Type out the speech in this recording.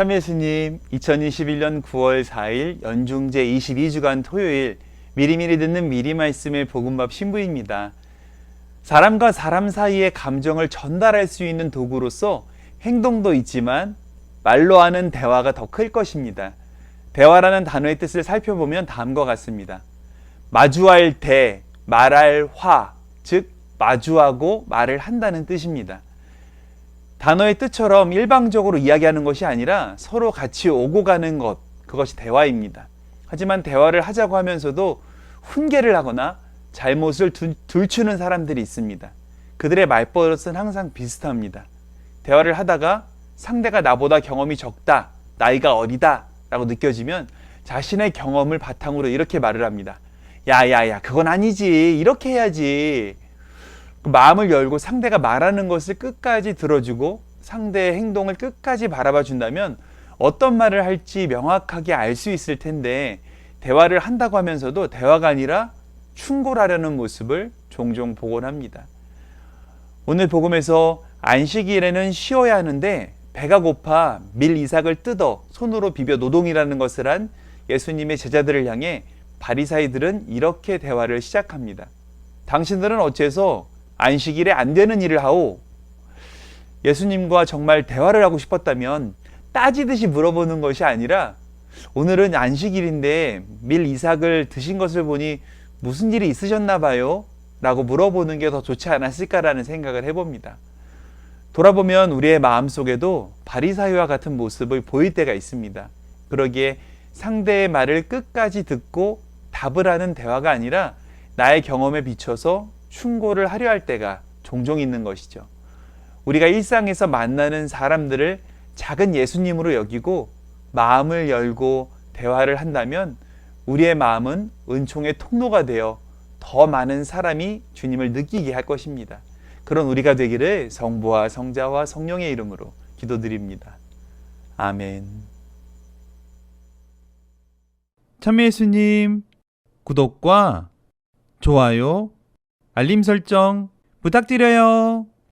참 예수님, 2021년 9월 4일 연중제 22주간 토요일 미리미리 듣는 미리 말씀의 복음밥 신부입니다. 사람과 사람 사이의 감정을 전달할 수 있는 도구로서 행동도 있지만 말로 하는 대화가 더 클 것입니다. 대화라는 단어의 뜻을 살펴보면 다음과 같습니다. 마주할 대, 말할 화, 즉 마주하고 말을 한다는 뜻입니다. 단어의 뜻처럼 일방적으로 이야기하는 것이 아니라 서로 같이 오고 가는 것, 그것이 대화입니다. 하지만 대화를 하자고 하면서도 훈계를 하거나 잘못을 두- 들추는 사람들이 있습니다. 그들의 말버릇은 항상 비슷합니다. 대화를 하다가 상대가 나보다 경험이 적다, 나이가 어리다 라고 느껴지면 자신의 경험을 바탕으로 이렇게 말을 합니다. 야 야 야, 그건 아니지. 이렇게 해야지. 그 마음을 열고 상대가 말하는 것을 끝까지 들어주고 상대의 행동을 끝까지 바라봐 준다면 어떤 말을 할지 명확하게 알 수 있을 텐데 대화를 한다고 하면서도 대화가 아니라 충고하려는 모습을 종종 보곤 합니다. 오늘 복음에서 안식일에는 쉬어야 하는데 배가 고파 밀 이삭을 뜯어 손으로 비벼 노동이라는 것을 한 예수님의 제자들을 향해 바리사이들은 이렇게 대화를 시작합니다. 당신들은 어째서 안식일에 안 되는 일을 하오? 예수님과 정말 대화를 하고 싶었다면 따지듯이 물어보는 것이 아니라 오늘은 안식일인데 밀 이삭을 드신 것을 보니 무슨 일이 있으셨나 봐요? 라고 물어보는 게 더 좋지 않았을까라는 생각을 해봅니다. 돌아보면 우리의 마음 속에도 바리사이와 같은 모습을 보일 때가 있습니다. 그러기에 상대의 말을 끝까지 듣고 답을 하는 대화가 아니라 나의 경험에 비춰서 충고를 하려 할 때가 종종 있는 것이죠. 우리가 일상에서 만나는 사람들을 작은 예수님으로 여기고 마음을 열고 대화를 한다면 우리의 마음은 은총의 통로가 되어 더 많은 사람이 주님을 느끼게 할 것입니다. 그런 우리가 되기를 성부와 성자와 성령의 이름으로 기도드립니다. 아멘. 참여 예수님 구독과 좋아요, 알림 설정 부탁드려요.